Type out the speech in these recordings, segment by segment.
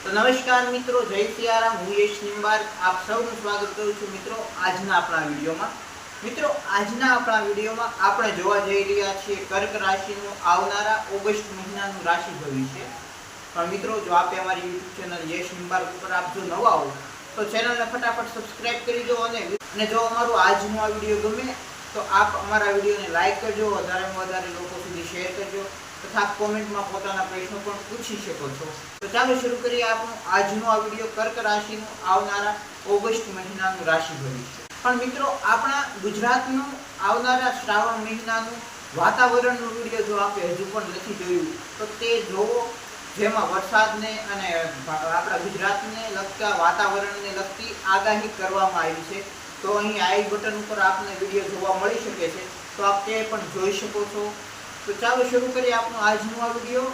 નમસ્કાર મિત્રો, જય સિયારામ. હું યશ નિંબાર. આપ સૌનું સ્વાગત કરું છું મિત્રો આજના આપણા વિડીયોમાં. મિત્રો, આજના આપણા વિડીયોમાં આપણે જોવા જઈ રહ્યા છીએ કર્ક રાશિનું આવનારા ઓગસ્ટ મહિનાનું રાશિ ભવિષ્ય પણ મિત્રો, જો આપે અમારી યુટ્યુબ ચેનલ યશ નિંબાર ઉપર આપ જો નવા હો, તો ચેનલને ફટાફટ સબસ્ક્રાઇબ કરી દો અને જો અમારું આજનો આ વીડિયો ગમે, તો આપ અમારા વિડીયોને લાઇક કરજો, વધારેમાં વધારે લોકો સુધી શેર કરજો. તથા કોમેન્ટમાં પોતાના પ્રશ્નો પણ પૂછી શકો છો. તો ચાલો શરૂ કરીએ આપણો આજનો આ વીડિયો કર્ક રાશિનું આવનારા ઓગસ્ટ મહિનાનું રાશિ ભવિષ્ય પણ મિત્રો, આપણા ગુજરાતનું આવનારા શ્રાવણ મહિનાનું વાતાવરણનું વીડિયો જો આપણે હજુ પણ નથી જોયું, તો તે જોવો. જેમાં વરસાદને અને આપણા ગુજરાતને લગતા વાતાવરણને લગતી આગાહી કરવામાં આવી છે. તો અહીં આઈ બટન ઉપર આપને વીડિયો જોવા મળી શકે છે. તો આપ તે પણ જોઈ શકો છો. તો ચાલો શરૂ કરીએ આપણો આજનો આ વીડિયો.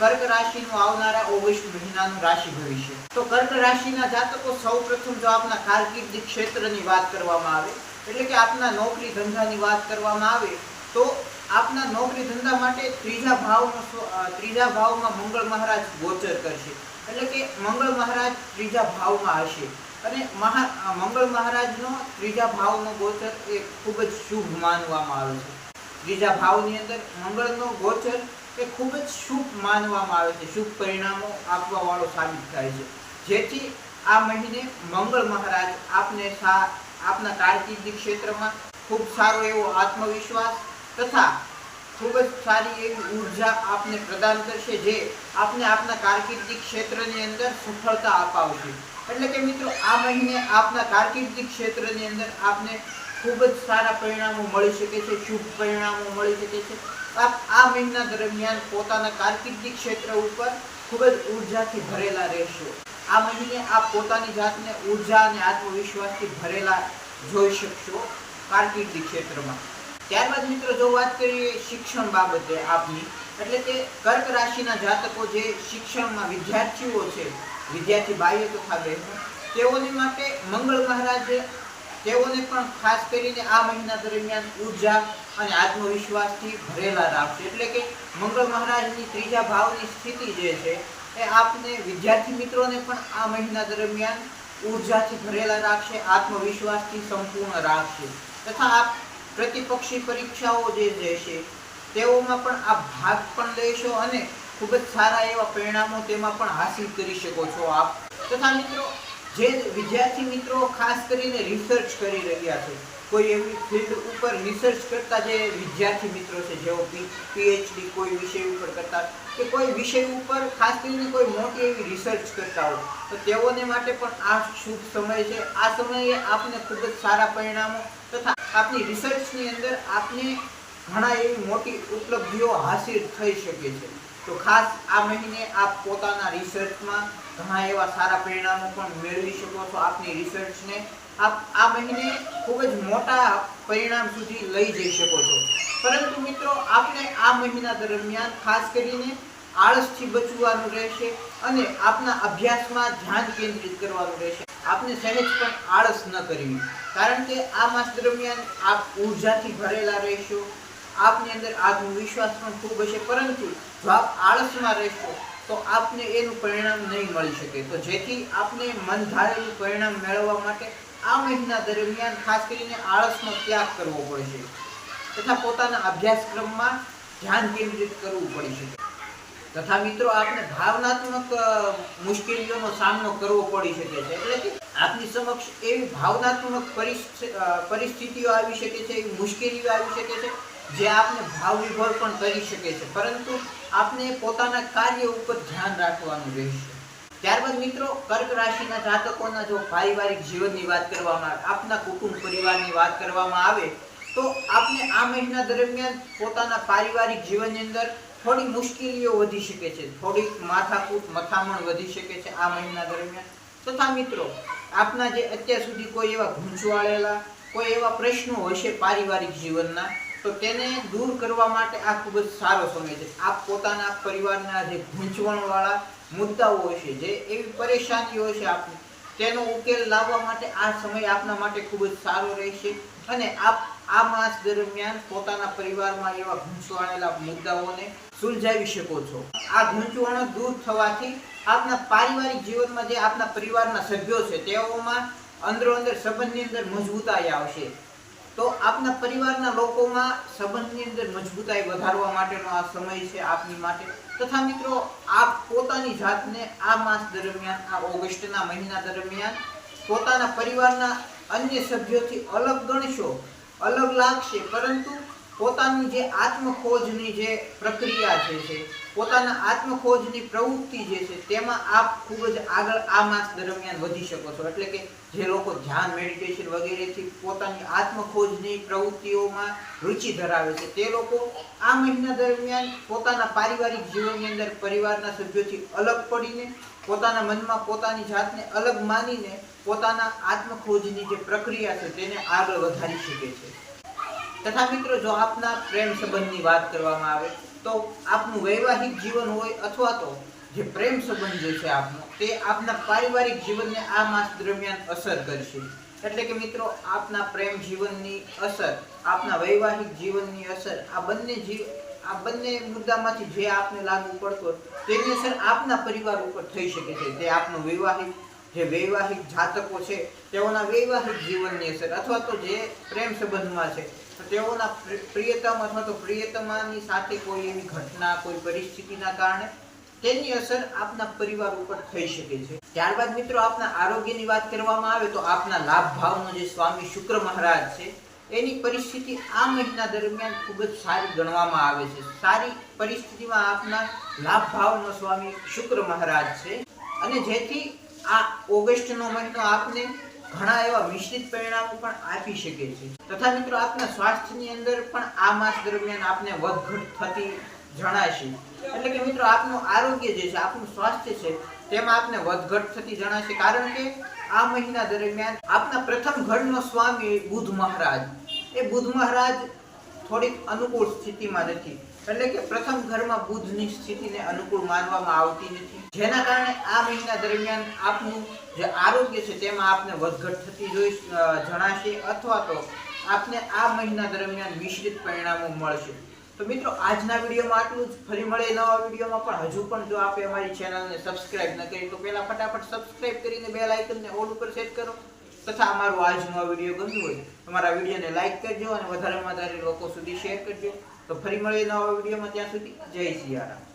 કર્ક રાશિનું આવનારા ઓગસ્ટ મહિનાનું રાશિ ભવિષ્ય. તો કર્ક રાશિના જાતકો સૌપ્રથમ જો આપના કારકિર્દી ક્ષેત્રની વાત કરવામાં આવે, એટલે કે આપના નોકરી ધંધાની વાત કરવામાં આવે, તો આપના નોકરી ધંધા માટે ત્રીજા ભાવનો ત્રીજા ભાવમાં મંગળ મહારાજ ગોચર કરશે. એટલે કે મંગળ મહારાજ ત્રીજા ભાવમાં હશે. અને મહા મંગળ મહારાજનો ત્રીજા ભાવનો ગોચર એ ખૂબ જ શુભ માનવામાં આવે છે. ત્રીજા ભાવની અંદર મંગળનો ગોચર એ ખૂબ જ શુભ માનવામાં આવે છે. શુભ પરિણામો આપવા સાબિત થાય છે. જેથી આ મહિને મંગળ મહારાજ આપને આપના કારકિર્દી ક્ષેત્રમાં ખૂબ સારો એવો આત્મવિશ્વાસ તથા ખૂબ જ સારી એવી ઊર્જા આપને પ્રદાન કરશે જે આપને આપના કારકિર્દી ક્ષેત્રની અંદર સફળતા અપાવશે. એટલે કે મિત્રો, આ મહિને આપના કારકિર્દી ક્ષેત્રની અંદર આપને ખૂબ જ સારા પરિણામો મળી શકે છે, શુભ પરિણામો મળી શકે છે. આપ આ મહિના દરમિયાન પોતાના કારકિર્દી ક્ષેત્ર ઉપર ખૂબ જ ઉર્જાથી ભરેલા રહેશો. આ મહિને આપ પોતાની જાતને ઊર્જા અને આત્મવિશ્વાસથી ભરેલા જોઈ શકશો કારકિર્દી ક્ષેત્રમાં. ત્યારબાદ મિત્રો, જો વાત કરીએ શિક્ષણ બાબતે આપની, એટલે કે કર્ક રાશિના જાતકો જે શિક્ષણમાં વિદ્યાર્થીઓ છે, વિદ્યાર્થી બાહ્ય તથા બહેનો, તેઓની માટે મંગળ મહારાજ તેઓને પણ ખાસ કરીને આ મહિના દરમિયાન ઊર્જા અને આત્મવિશ્વાસથી ભરેલા રાખશે એટલે કે મંગળ મહારાજની ત્રીજા ભાવની સ્થિતિ જે છે, એ આપને વિદ્યાર્થી મિત્રોને પણ આ મહિના દરમિયાન ઉર્જાથી ભરેલા રાખશે, આત્મવિશ્વાસથી સંપૂર્ણ રાખશે. તથા આપ પ્રતિપક્ષી પરીક્ષાઓ જે રહેશે, તેઓમાં પણ આપ ભાગ પણ લેશો અને ખૂબ જ સારા એવા પરિણામો તેમાં પણ હાસિલ કરી શકો છો આપ. તથા મિત્રો જે વિદ્યાર્થી મિત્રો ખાસ કરીને રિસર્ચ કરી રહ્યા છે, કોઈ એવી ફિલ્ડ ઉપર રિસર્ચ કરતા જે વિદ્યાર્થી મિત્રો છે, જેઓ પીએચડી કોઈ વિષય ઉપર કરતા, કે કોઈ વિષય ઉપર ખાસ કરીને કોઈ મોટી એવી રિસર્ચ કરતા હોય, તો તેઓને માટે પણ આ શુભ સમય છે. આ સમયે આપને ખૂબ જ સારા પરિણામો તથા આપની રિસર્ચની અંદર આપને ઘણા એવી મોટી ઉપલબ્ધિઓ હાસિલ થઈ શકે છે. તો ખાસ આ મહિને આપ પોતાના રિસર્ચમાં ઘણા એવા સારા પરિણામો પણ મેળવી શકો છો આપની રિસર્ચને આપ આ મહિને ખૂબ જ મોટા પરિણામ સુધી લઈ જઈ શકો છો. પરંતુ મિત્રો, આપણે આ મહિના દરમિયાન ખાસ કરીને આળસથી બચવાનું રહેશે અને આપના અભ્યાસમાં ધ્યાન કેન્દ્રિત કરવાનું રહેશે. આપને સહેજ પણ આળસ ન કરવી. કારણ કે આ માસ દરમિયાન આપ ઉર્જાથી ભરેલા રહેશો. આપની અંદર આત્મવિશ્વાસ પણ ખૂબ હશે. પરંતુ જો આપ આળસમાં રહેશો તો આપને એનું પરિણામ નહીં મળી શકે. તો જેથી આપને મન ધારેલું પરિણામ મેળવવા માટે આ મહિના દરમિયાન ખાસ કરીને આળસનો ત્યાગ કરવો પડશે તથા પોતાના અભ્યાસક્રમમાં ધ્યાન કેન્દ્રિત કરવું પડી શકે. તથા મિત્રો, આપને ભાવનાત્મક મુશ્કેલીઓનો સામનો કરવો પડી શકે છે. એટલે કે આપની સમક્ષ એવી ભાવનાત્મક પરિસ્થિ- પરિસ્થિતિઓ આવી શકે છે, એવી મુશ્કેલીઓ આવી શકે છે જે આપને ભાવ વિભોર પણ કરી શકે છે. પરંતુ આપને પોતાના કાર્ય ઉપર ધ્યાન રાખવાનું રહેશે. ત્યારબાદ મિત્રો, કર્ક રાશિના જાતકોના જો પારિવારિક જીવનની વાત કરવામાં આવે, આપના કુટુંબ પરિવારની વાત કરવામાં આવે, તો આપને આ મહિના દરમિયાન પોતાના પારિવારિક જીવનની અંદર થોડી મુશ્કેલીઓ વધી શકે છે. થોડીક માથાકૂટ, મથામણ વધી શકે છે આ મહિના દરમિયાન. તથા મિત્રો, આપના જે અત્યાર સુધી કોઈ એવા ગૂંચવાળેલા કોઈ એવા પ્રશ્નો હશે પારિવારિક જીવનના તો તેને દૂર કરવા માટે આ ખૂબ જ સારો સમય છે. આપ પોતાના પરિવારના જે ગૂંચવણવાળા મુદ્દાઓ છે જે એવી પરેશાનીઓ છે આપની, તેનો ઉકેલ લાવવા માટે આ સમય આપના માટે ખૂબ જ સારો રહેશે અને આપ આ માસ દરમિયાન પોતાના પરિવારમાં એવા ગૂંચવાણેલા મુદ્દાઓને સુલઝાવી શકો છો. આ ગૂંચવણો દૂર થવાથી આપના પારિવારિક જીવનમાં જે આપના પરિવારના સભ્યો છે, તેઓમાં અંદરો અંદર સંબંધની અંદર મજબૂતાઈ આવશે. તો આપના પરિવારના લોકોમાં સંબંધની અંદર મજબૂતાઈ વધારવા માટેનો આ સમય છે આપની માટે. તથા મિત્રો, આપ પોતાની જાતને આ માસ દરમિયાન, આ ઓગસ્ટના મહિના દરમિયાન પોતાના પરિવારના અન્ય સભ્યોથી અલગ ગણશો, અલગ લાગશે. પરંતુ પોતાની જે આત્મખોજની જે પ્રક્રિયા છે પોતાના આત્મખોજની પ્રવૃત્તિ જે છે, તેમાં આપ ખૂબ જ આગળ આ માસ દરમિયાન વધી શકો છો. એટલે કે જે લોકો ધ્યાન મેડિટેશન વગેરેથી પોતાની આત્મખોજની પ્રવૃત્તિઓમાં રુચિ ધરાવે છે, તે લોકો આ મહિના દરમિયાન પોતાના પારિવારિક જીવનની અંદર પરિવારના સભ્યોથી અલગ પડીને, પોતાના મનમાં પોતાની જાતને અલગ માનીને પોતાના આત્મખોજની જે પ્રક્રિયા છે, તેને આગળ વધારી શકે છે. તથા મિત્રો, જો આપના પ્રેમ સંબંધની વાત કરવામાં આવે તો આપનું વૈવાહિક જીવન હોય અથવા તો જે પ્રેમ સંબંધ છે આપનો, તે આપના પારિવારિક જીવનને આ માસ દરમિયાન અસર કરશે. એટલે કે મિત્રો, આપના પ્રેમ જીવનની અસર, આપના વૈવાહિક જીવનની અસર, આ બંને જીવ આ બંને મુદ્દામાંથી જે આપને લાગુ પડતો તેની અસર આપના પરિવાર ઉપર થઈ શકે છે. તે આપનું વૈવાહિક, જે વૈવાહિક જાતકો છે, તેઓના વૈવાહિક જીવનની અસર, અથવા તો જે પ્રેમ સંબંધમાં છે તેઓના પ્રિયતમ અથવા તો પ્રિયતમાની સાથે કોઈ એવી ઘટના, કોઈ પરિસ્થિતિના કારણે તેની અસર આપના પરિવાર ઉપર થઈ શકે છે. ત્યારબાદ મિત્રો આપના આરોગ્યની વાત કરવામાં આવે તો આપના લાભ ભાવનો જે સ્વામી શુક્ર મહારાજ છે, એની પરિસ્થિતિ આ મહિના દરમિયાન ખૂબ જ સારી ગણવામાં આવે છે. સારી પરિસ્થિતિમાં આપના લાભ ભાવનો સ્વામી શુક્ર મહારાજ છે. અને જેથી આ ઓગસ્ટનો મહિનો આપને ઘણા એવા મિશ્રિત પરિણામો પણ આપી શકે છે. તથા મિત્રો, આપના સ્વાસ્થ્યની અંદર પણ આ માસ દરમિયાન આપને વધઘટ થતી જણાશે. એટલે કે મિત્રો, આપનું આરોગ્ય જે છે, આપનું સ્વાસ્થ્ય છે, તેમાં આપને વધઘટ થતી જણાશે. કારણ કે આ મહિના દરમિયાન આપના પ્રથમ ઘરનો સ્વામી બુધ મહારાજ. એ બુધ મહારાજ થોડીક અનુકૂળ સ્થિતિમાં નથી. એટલે કે પ્રથમ ઘરમાં બુધની સ્થિતિને અનુકૂળ માનવામાં આવતી નથી. જેના કારણે આ મહિના દરમિયાન આપનું જે આરોગ્ય છે તેમાં આપને વધઘટ થતી જોઈ જણાશે અથવા તો આપને આ મહિના દરમિયાન મિશ્રિત પરિણામો મળશે. તો મિત્રો, આજના વિડીયોમાં આટલું જ. ફરી મળે નવા વિડીયોમાં પણ. હજુ પણ જો આપે અમારી ચેનલને સબસ્ક્રાઇબ ન કરી, તો પહેલાં ફટાફટ સબસ્ક્રાઇબ કરીને બેલ આઇકનને ઓલ ઉપર સેટ કરો. તથા અમારો આજનો આ વીડિયો ગમ્યો હોય તમારા વિડીયોને લાઇક કરજો અને વધારેમાં વધારે લોકો સુધી શેર કરજો. તો ફરી મળીએ નવા વિડીયોમાં ત્યાં સુધી જય સિયારામ